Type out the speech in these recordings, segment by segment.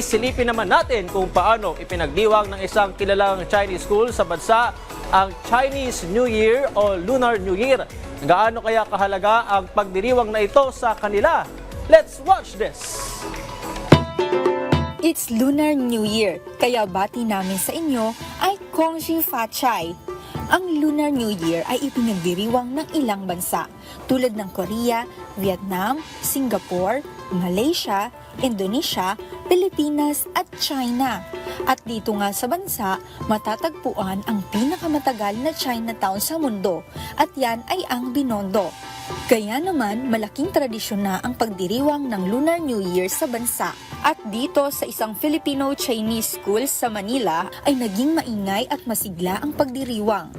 Sisilipin naman natin kung paano ipinagdiwang ng isang kilalang Chinese school sa bansa ang Chinese New Year o Lunar New Year. Gaano kaya kahalaga ang pagdiriwang na ito sa kanila? Let's watch this! It's Lunar New Year, kaya bati namin sa inyo ay Kongji Fa Chai. Ang Lunar New Year ay ipinagdiriwang ng ilang bansa tulad ng Korea, Vietnam, Singapore, Malaysia, Indonesia, Pilipinas at China. At dito nga sa bansa, matatagpuan ang pinakamatagal na Chinatown sa mundo at yan ay ang Binondo. Kaya naman, malaking tradisyon na ang pagdiriwang ng Lunar New Year sa bansa. At dito sa isang Filipino-Chinese school sa Manila ay naging maingay at masigla ang pagdiriwang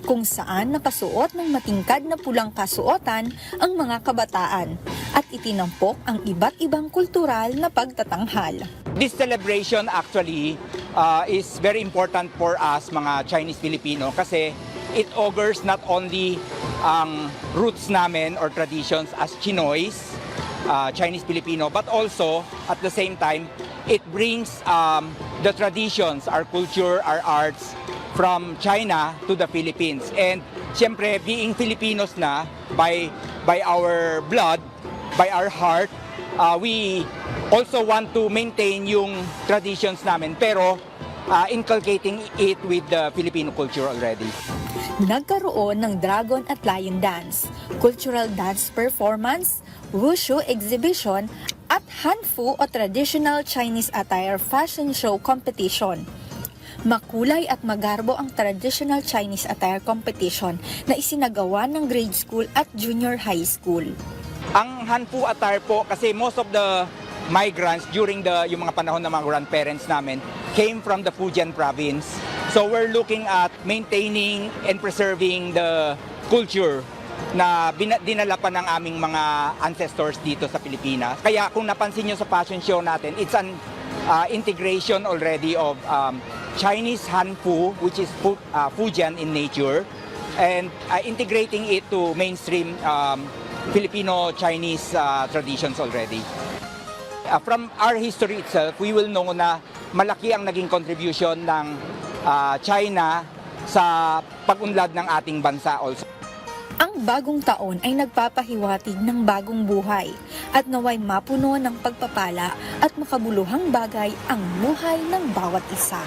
kung saan nakasuot ng matingkad na pulang kasuotan ang mga kabataan at itinampok ang iba't ibang kultural na pagtatanghal. This celebration actually uh, is very important for us mga Chinese Filipino kasi it augurs not only ang roots namin or traditions as Chinoys, uh, Chinese Filipino, but also at the same time it brings um, the traditions, our culture, our arts from China to the Philippines. And siyempre being Filipinos na by by our blood, by our heart, uh, we also want to maintain yung traditions namin pero uh, inculcating it with the Filipino culture already. Nagkaroon ng Dragon at Lion Dance, Cultural Dance Performance, Wushu Exhibition, at Hanfu o Traditional Chinese Attire Fashion Show Competition. Makulay at magarbo ang Traditional Chinese Attire Competition na isinagawa ng grade school at junior high school. Ang Hanfu attire po kasi most of the migrants during the yung mga panahon ng mga grandparents namin came from the Fujian province. So we're looking at maintaining and preserving the culture na dinala pa ng aming mga ancestors dito sa Pilipinas. Kaya kung napansin nyo sa fashion show natin, it's an uh, integration already of um, Chinese Hanfu, which is Fu- uh, Fujian in nature, and uh, integrating it to mainstream um, Filipino-Chinese uh, traditions already. Uh, from our history itself, we will know na malaki ang naging contribution ng uh, China sa pag-unlad ng ating bansa also. Ang bagong taon ay nagpapahiwatig ng bagong buhay at naway mapuno ng pagpapala at makabuluhang bagay ang buhay ng bawat isa.